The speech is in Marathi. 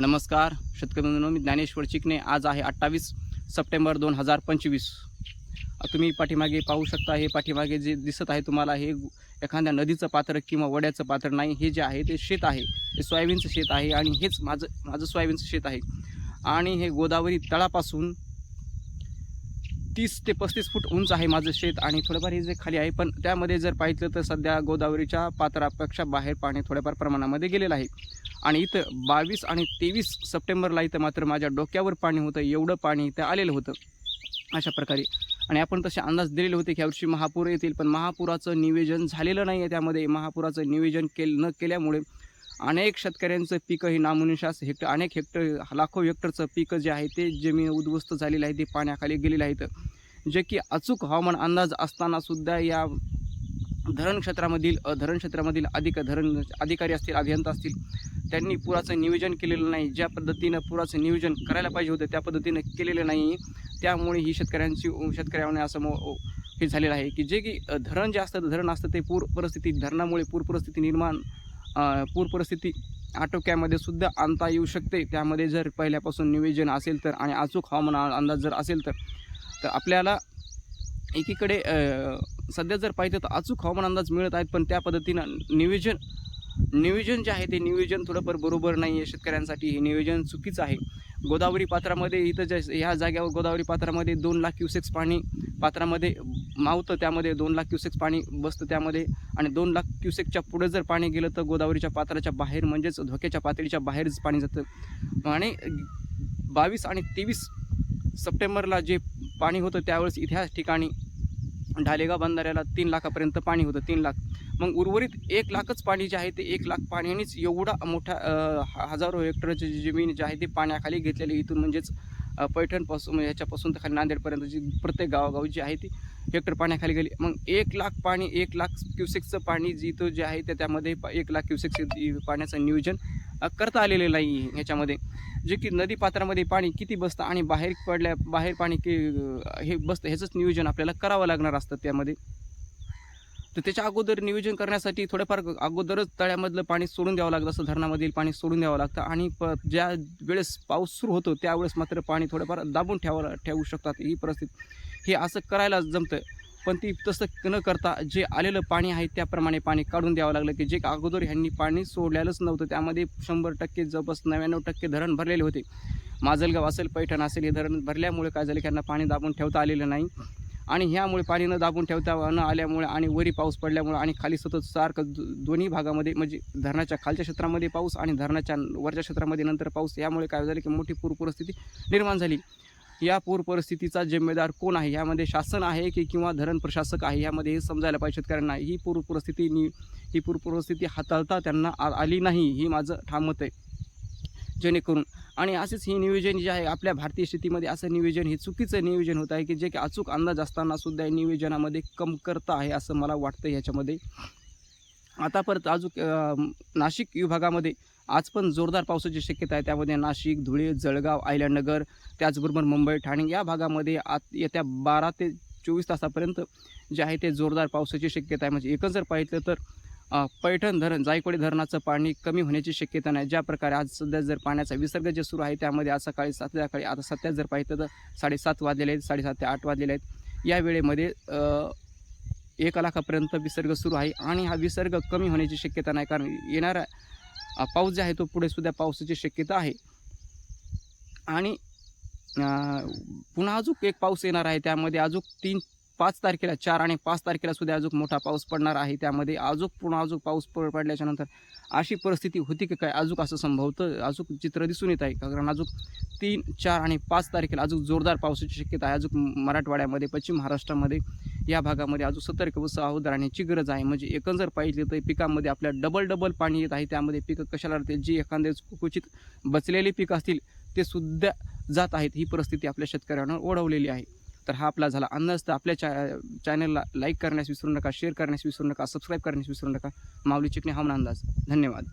नमस्कार शेतकरी बंधूंनो मी ज्ञानेश्वर चिकणे आज आहे अठ्ठावीस सप्टेंबर दोन हजार पंचवीस. तुम्ही पाठीमागे पाहू शकता हे पाठीमागे जे दिसत आहे तुम्हाला हे एखाद्या नदीचं पात्र किंवा वड्याचं पात्र नाही. हे जे आहे ते शेत आहे. हे सोयाबीनचं शेत आहे आणि हेच माझं माझं सोयाबीनचं शेत आहे. आणि हे गोदावरी तळापासून तीस ते पस्तीस फूट उंच आहे माझं शेत आणि थोडंफार हे जे खाली आहे पण त्यामध्ये जर पाहिलं तर सध्या गोदावरीच्या पात्रापेक्षा बाहेर पाणी थोड्याफार प्रमाणामध्ये गेलेलं आहे. आणि इथं बावीस आणि तेवीस सप्टेंबरला इथं मात्र माझ्या डोक्यावर पाणी होतं एवढं पाणी इथं आलेलं होतं. अशा प्रकारे. आणि आपण तसे अंदाज दिलेले होते की यावर्षी महापूर येतील पण महापुराचं नियोजन झालेलं नाही आहे त्यामध्ये. महापुराचं नियोजन केल न केल्यामुळे अनेक शेतकऱ्यांचं पिकं ही नामुनिशास हेक्टर अनेक हेक्टर लाखो हेक्टरचं पिकं जे आहे ते जमीन उद्ध्वस्त झालेलं आहे ते पाण्याखाली गेलेलं आहेत जे की अचूक हवामान अंदाज असताना सुद्धा या धरण क्षेत्रामधील धरण क्षेत्रामधील अधिक धरण अधिकारी असतील अभियंता असतील त्यांनी पुराचं नियोजन केलेलं नाही. ज्या पद्धतीनं पुराचं नियोजन करायला पाहिजे होतं त्या पद्धतीनं केलेलं नाही. त्यामुळे ही शेतकऱ्यांची शेतकऱ्यांना असं हे झालेलं आहे की जे की धरण जे असतं धरण असतं ते पूर परिस्थिती धरणामुळे पूर परिस्थिती निर्माण पूर परिस्थिती आटोक्यामध्ये सुद्धा आणता येऊ शकते. त्यामध्ये जर पहिल्यापासून नियोजन असेल तर आणि अचूक हवामान अंदाज जर असेल तर तर आपल्याला एकीकडे सध्या जर पाहिजे तर अचूक हवामान अंदाज मिळत आहेत पण त्या पद्धतीनं नियोजन नियोजन जे आहे ते नियोजन थोडंफार बरोबर नाही आहे शेतकऱ्यांसाठी. हे नियोजन चुकीचं आहे. गोदावरी पात्रामध्ये इथं ज्या ह्या जाग्यावर गोदावरी पात्रामध्ये दोन लाख क्युसेक्स पाणी पात्रामध्ये मावतं त्यामध्ये दोन लाख क्युसेक्स पाणी बसतं त्यामध्ये. आणि दोन लाख क्युसेकच्या पुढे जर पाणी गेलं तर गोदावरीच्या पात्राच्या बाहेर म्हणजेच धोक्याच्या पातळीच्या बाहेरच पाणी जातं. आणि बावीस आणि तेवीस सप्टेंबरला जे पाणी होतं त्यावेळेस इतिहास ठिकाणी ढालेगाव बंधाऱ्याला तीन लाखापर्यंत पाणी होतं तीन लाख. मग उर्वरित एक लाखच पाणी जे आहे ते एक लाख पाण्यानेच एवढा मोठा हजारो हेक्टरची जी जमीन जी आहे ती पाण्याखाली घेतलेली इथून म्हणजेच पैठणपासून म्हणजे ह्याच्यापासून तर खाली नांदेडपर्यंत जी प्रत्येक गावागाव जी आहे ती हेक्टर पाण्याखाली गेली. मग एक लाख पाणी एक लाख क्युसेक्सचं पाणी जिथं जे आहे ते त्यामध्ये प- एक लाख क्युसेक्स पाण्याचं नियोजन करता आलेलं नाही ह्याच्यामध्ये. जे की नदी पात्रामध्ये पाणी किती बसतं आणि बाहेर पडल्या बाहेर पाणी की हे बसतं ह्याचंच नियोजन आपल्याला करावं लागणार असतं त्यामध्ये. तर त्याच्या अगोदर नियोजन करण्यासाठी थोडंफार अगोदरच तळ्यामधलं पाणी सोडून द्यावं लागतं असं धरणामधील पाणी सोडून द्यावं लागतं. आणि प ज्या वेळेस पाऊस सुरू होतो त्यावेळेस मात्र पाणी थोडंफार दाबून ठेवा ठेवू शकतात ही परिस्थिती. हे असं करायला जमतं. पण ती तसं न करता जे आलेलं पाणी आहे त्याप्रमाणे पाणी काढून द्यावं लागलं की जे अगोदर ह्यांनी पाणी सोडलेलंच नव्हतं. त्यामध्ये शंभर टक्के जवळपास नव्याण्णव टक्के धरण भरलेले होते. माजलगाव असेल पैठण असेल हे धरण भरल्यामुळे काय झालं की यांना पाणी दाबून ठेवता आलेलं नाही. आणि ह्यामुळे पाणी न दाबून ठेवता न आल्यामुळे आणि वरी पाऊस पडल्यामुळे आणि खाली सतत सारखं दोन्ही भागामध्ये म्हणजे धरणाच्या खालच्या क्षेत्रामध्ये पाऊस आणि धरणाच्या वरच्या क्षेत्रामध्ये नंतर पाऊस यामुळे काय झालं की मोठी पूर परिस्थिती निर्माण झाली. या पूर परिस्थितीचा जिम्मेदार कोण आहे? यामध्ये शासन आहे की किंवा धरण प्रशासक आहे? यामध्ये हे समजायला पाहिजे शेतकऱ्यांना ही पूर परिस्थिती नि ही पूर परिस्थिती हाताळता त्यांना आ- आली नाही ही माझं ठाम मत आहे. जेणेकरून आणि असेच हे नियोजन जे आहे आपल्या भारतीय शेतीमध्ये असं नियोजन हे चुकीचं नियोजन होत आहे की जे की अचूक अंदाज असताना सुद्धा या नियोजनामध्ये कमकरता आहे असं मला वाटतं ह्याच्यामध्ये आता परत अजून नाशिक विभागामध्ये आज पण जोरदार पावसाची शक्यता आहे. त्यामध्ये नाशिक धुळे जळगाव अहिल्यानगर त्याचबरोबर मुंबई ठाणे या भागामध्ये आत येत्या बारा ते चोवीस तासापर्यंत जे आहे ते जोरदार पावसाची शक्यता आहे. म्हणजे एकच जर पाहिलं तर पैठण धरण जायकवाडी धरणाचं पाणी कमी होण्याची शक्यता नाही. ज्या प्रकारे आज सध्या जर पाण्याचा विसर्ग जे सुरू आहे त्यामध्ये आज सकाळी सात सकाळी आता सध्या जर पाहिजे तर साडेसात वाजलेले आहेत साडेसात ते आठ वाजलेले आहेत. या वेळेमध्ये एक लाखापर्यंत विसर्ग सुरू आहे आणि हा विसर्ग कमी होण्याची शक्यता नाही कारण येणारा पाऊस जे आहे तो पुढे सुद्धा पावसाची शक्यता आहे. आणि पुन्हा अजून एक पाऊस येणार आहे त्यामध्ये अजून तीन पाच तारखेला चार आणि पाच तारखेला सुद्धा अजून मोठा पाऊस पडणार आहे. त्यामध्ये अजून पुन्हा अजून पाऊस पड पडल्याच्या नंतर अशी परिस्थिती होती की काय अजून असं संभवतं अजून चित्र दिसून येत आहे कारण अजून तीन चार आणि पाच तारखेला अजून जोरदार पावसाची शक्यता आहे. अजून मराठवाड्यामध्ये पश्चिम महाराष्ट्रामध्ये या भागामध्ये अजून सतर्क व सावध राहण्याची गरज आहे. म्हणजे एकंदर पाहिजे तर पिकामध्ये आपल्या डबल डबल पाणी येत आहे. त्यामध्ये पिकं कशाला राहतील? जी एखाद्या क्वचित बचलेली पिकं असतील ते सुद्धा जात आहेत. ही परिस्थिती आपल्या शेतकऱ्यांना ओढवलेली आहे. तर हा आपला झाला. अंदाज तर आपल्या चॅ चॅनलला लाईक करण्यास विसरू नका शेअर करण्यास विसरू नका सबस्क्राईब करण्यास विसरू नका. माऊली चिकणे हा अंदाज. धन्यवाद.